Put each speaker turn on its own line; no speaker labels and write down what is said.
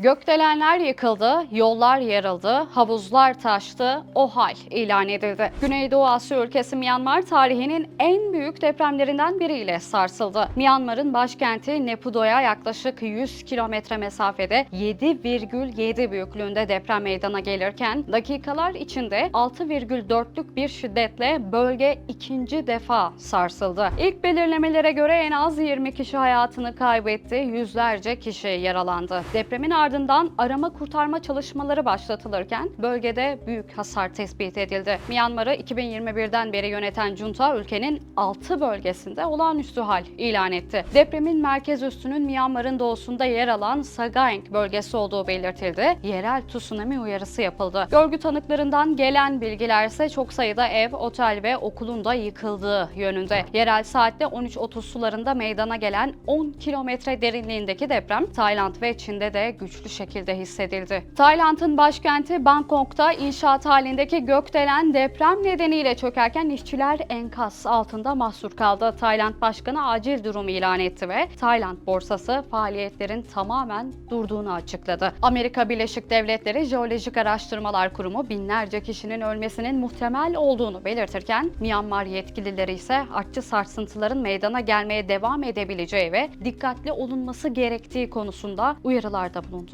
Gökdelenler yıkıldı, yollar yarıldı, havuzlar taştı, o hal ilan edildi. Güneydoğu Asya ülkesi Myanmar tarihinin en büyük depremlerinden biriyle sarsıldı. Myanmar'ın başkenti Nepido'ya yaklaşık 100 kilometre mesafede 7,7 büyüklüğünde deprem meydana gelirken dakikalar içinde 6,4'lük bir şiddetle bölge ikinci defa sarsıldı. İlk belirlemelere göre en az 20 kişi hayatını kaybetti, yüzlerce kişi yaralandı. Depremin ardından arama kurtarma çalışmaları başlatılırken bölgede büyük hasar tespit edildi. Myanmar'ı 2021'den beri yöneten junta ülkenin 6 bölgesinde olağanüstü hal ilan etti. Depremin merkez üssünün Myanmar'ın doğusunda yer alan Sagaing bölgesi olduğu belirtildi. Yerel tsunami uyarısı yapıldı. Görgü tanıklarından gelen bilgiler ise çok sayıda ev, otel ve okulun da yıkıldığı yönünde. Yerel saatte 13.30 sularında meydana gelen 10 kilometre derinliğindeki deprem Tayland ve Çin'de de güçlü şekilde hissedildi. Tayland'ın başkenti Bangkok'ta inşaat halindeki gökdelen deprem nedeniyle çökerken işçiler enkaz altında mahsur kaldı. Tayland Başkanı acil durum ilan etti ve Tayland borsası faaliyetlerin tamamen durduğunu açıkladı. Amerika Birleşik Devletleri Jeolojik Araştırmalar Kurumu binlerce kişinin ölmesinin muhtemel olduğunu belirtirken Myanmar yetkilileri ise artçı sarsıntıların meydana gelmeye devam edebileceği ve dikkatli olunması gerektiği konusunda uyarılarda bulundu.